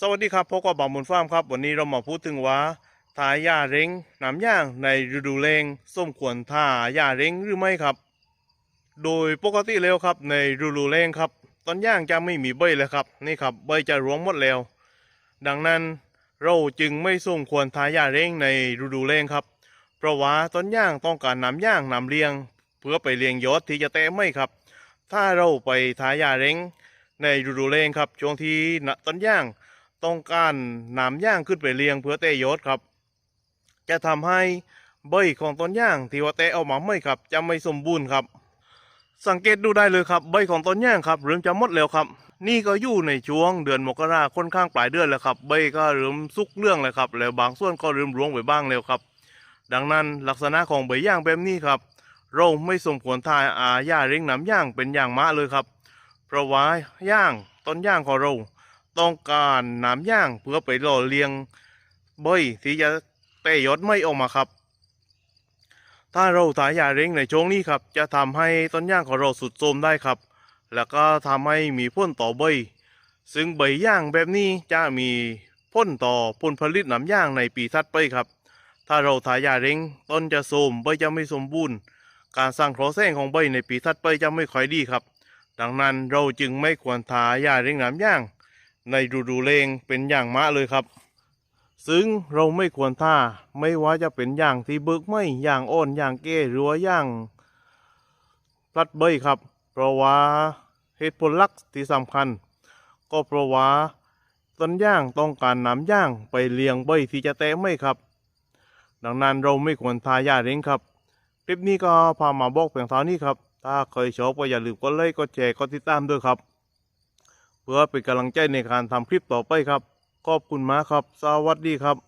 สวัสดีครับพบกับบางมุนฟาร์มครับ วันนี้เรามาพูดถึงว่าทาหญ้าเร่งน้ำย่างในฤดูแล้งส้มควรทาหญ้าเร่งหรือไม่ครับ โดยปกติแล้วครับในฤดูแล้งครับ ต้นย่างจะไม่มีใบเลยครับนี่ครับใบจะร่วงหมดแล้ว ดังนั้นเราจึงไม่ส่งควรทาหญ้าเร่งในฤดูแล้งครับ เพราะว่าต้นย่างต้องการน้ำย่างน้ำเลี้ยง เพื่อไปเลี้ยงยอดที่จะแตะไม่ครับ ถ้าเราไปทาหญ้าเร่งในฤดูแล้งครับช่วงที่ต้นย่าง ต้องการน้ำย่างขึ้นไปเลี้ยงเพื่อเตยศครับ จะทำให้ใบของต้นย่างที่ว่าเตะออกมาไม่ครับ จะไม่สมบูรณ์ครับ สังเกตดูได้เลยครับ ใบของต้นย่างครับเริ่มจะหมดแล้วครับ นี่ก็อยู่ในช่วงเดือนมกราค่อนข้างปลายเดือนแล้วครับ ใบก็เริ่มสุกเรื่องเลยครับ แล้วบางส่วนก็เริ่มร่วงไปบ้างแล้วครับ ดังนั้นลักษณะของใบย่างแบบนี้ครับ เราไม่สมควรทายอาหญ้าเร่งน้ำย่างเป็นอย่างมากเลยครับเพราะว่าย่างต้นย่างของเรา ต้องการน้ำย่างเพื่อไปหล่อเลี้ยงใบที่จะเตะยอดไม่ออกมาครับ ถ้าเราถ่ายยาเร่งในช่วงนี้ครับ จะทำให้ต้นย่างของเราสุดโทรมได้ครับ แล้วก็ทำให้มีพ่นต่อใบ ซึ่งใบย่างแบบนี้จะมีพ่นต่อผลผลิตน้ำย่างในปีถัดไปครับ ถ้าเราถ่ายยาเร่งต้นจะโทรมใบจะไม่สมบูรณ์ การสร้างโครงสร้างของใบในปีถัดไปจะไม่ค่อยดีครับ ดังนั้นเราจึงไม่ควรทายาเร่งน้ำย่าง ในฤดูแล้งเป็นอย่างมากเลยครับ ซึ่งเราไม่ควรท่าไม่ว่าจะเป็นอย่างที่เบิกไม่อย่างอ่อนอย่างเก้หรือว่าอย่างพลัดเบยครับ เพราะว่าเหตุผลหลักที่สำคัญ ก็เพราะว่าต้นย่างต้องการน้ำย่างไปเลี้ยงใบยที่จะแตะไม่ครับ ดังนั้นเราไม่ควรทายาเร่งครับ คลิปนี้ก็พามาบอกเพียงเท่านี้ครับ ถ้าเคยชอบก็อย่าลืมกดไลค์กดแชร์กดติดตามด้วยครับ เพื่อเป็นกำลังใจในการทำคลิปต่อไปครับ ขอบคุณมากครับ สวัสดีครับ